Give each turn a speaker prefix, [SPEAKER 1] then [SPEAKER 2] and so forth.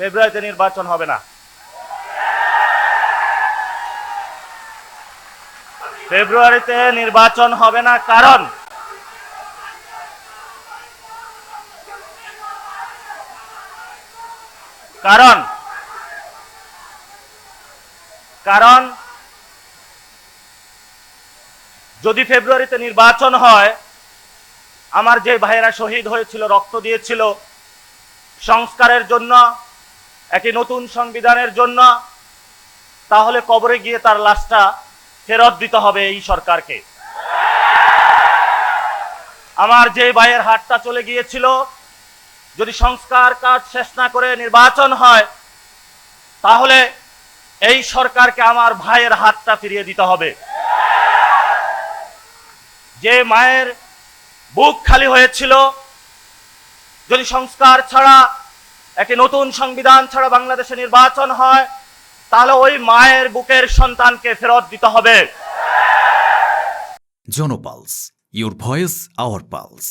[SPEAKER 1] ফেব্রুয়ারিতে নির্বাচন হবে না। ফেব্রুয়ারিতে নির্বাচন হবে না কারণ কারণ কারণ যদি ফেব্রুয়ারিতে নির্বাচন হয়, আমার যে ভাইয়েরা শহীদ হয়েছিল, রক্ত দিয়েছিল, সংস্কারের জন্য একটি নতুন সংবিধানের জন্য, তাহলে কবরে গিয়ে তার লাশটা ফেরত দিতে হবে এই সরকারকে। আমার যে ভাইয়ের হাতটা চলে গিয়েছিল, যদি সংস্কার কাজ শেষ না করে নির্বাচন হয়, তাহলে এই সরকারকে আমার ভাইয়ের হাতটা ফিরিয়ে দিতে হবে। যে মায়ের বুক খালি হয়েছিল, যদি সংস্কার ছাড়া একটি নতুন সংবিধান ছাড়া বাংলাদেশে নির্বাচন হয়, তাহলে ওই মায়ের বুকের সন্তানকে ফেরত দিতে হবে।
[SPEAKER 2] জনপালস ইউর ভয়েস আওয়ার পালস